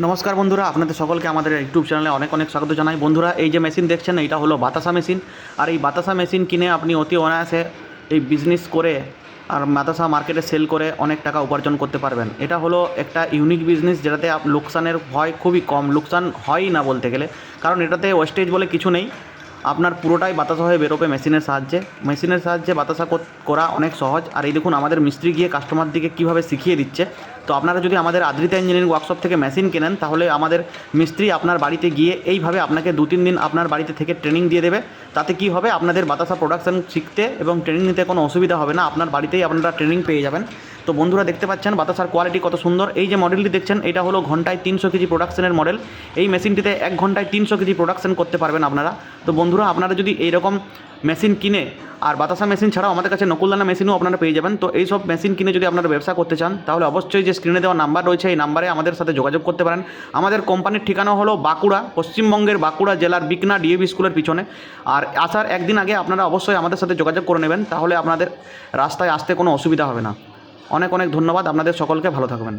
নমস্কার বন্ধুরা, আপনাদের সকলকে আমাদের ইউটিউব চ্যানেলে অনেক অনেক স্বাগত জানাই। বন্ধুরা, এই যে মেশিন দেখছেন এটা হলো বাতাসা মেশিন। আর এই বাতাসা মেশিন কিনে আপনি অতি অনায়াসে এই বিজনেস করে আর বাতাসা মার্কেটে সেল করে অনেক টাকা উপার্জন করতে পারবেন। এটা হলো একটা ইউনিক বিজনেস যেটাতে লোকসানের ভয় খুবই কম। লোকসান হয়ই না বলতে গেলে। কারণ এটাতে ওয়েস্টেজ বলে কিছু নেই। আপনার পুরোটাই বাতাসা হয়ে বেরোবে মেশিনের সাহায্যে। মেশিনের সাহায্যে বাতাসা করা অনেক সহজ। আর এই দেখুন, আমাদের মিস্ত্রি গিয়ে কাস্টমার দিকে কীভাবে শিখিয়ে দিচ্ছে। তো আপনারা যদি আমাদের আদ্রিতা ইঞ্জিনিয়ারিং ওয়ার্কশপ থেকে মেশিন কেনেন, তাহলে আমাদের মিস্ত্রি আপনার বাড়িতে গিয়ে এইভাবে আপনাকে দু তিন দিন আপনার বাড়িতে থেকে ট্রেনিং দিয়ে দেবে। তাতে কি হবে? আপনাদের বাতাসা প্রোডাকশান শিখতে এবং ট্রেনিং নিতে কোনো অসুবিধা হবে না। আপনার বাড়িতেই আপনারা ট্রেনিং পেয়ে যাবেন। তো বন্ধুরা দেখতে পাচ্ছেন, বাতাসার কোয়ালিটি কত সুন্দর। এই যে মডেলটি দেখছেন, এটা হলো ঘন্টায় তিনশো কেজি প্রোডাকশনের মডেল এই মেশিনটিতে এক ঘন্টায় তিনশো কেজি প্রোডাকশন করতে পারবেন আপনারা। তো বন্ধুরা, আপনারা যদি এইরকম মেশিন কিনে, আর বাতাসা মেশিন ছাড়াও আমাদের কাছে নকুলদানা মেশিনও আপনারা পেয়ে যাবেন। তো এই সব মেশিন কিনে যদি আপনারা ব্যবসা করতে চান, তাহলে অবশ্যই যে স্ক্রিনে দেওয়া নাম্বার রয়েছে, এই নাম্বারে আমাদের সাথে যোগাযোগ করতে পারেন। আমাদের কোম্পানির ঠিকানা হলো বাঁকুড়া, পশ্চিমবঙ্গের বাঁকুড়া জেলার বিকনা ডিএবি স্কুলের পিছনে। আর আসার একদিন আগে আপনারা অবশ্যই আমাদের সাথে যোগাযোগ করে নেবেন, তাহলে আপনাদের রাস্তায় আসতে কোনো অসুবিধা হবে না। অনেক অনেক ধন্যবাদ। আপনাদের সকলকে ভালো থাকবেন।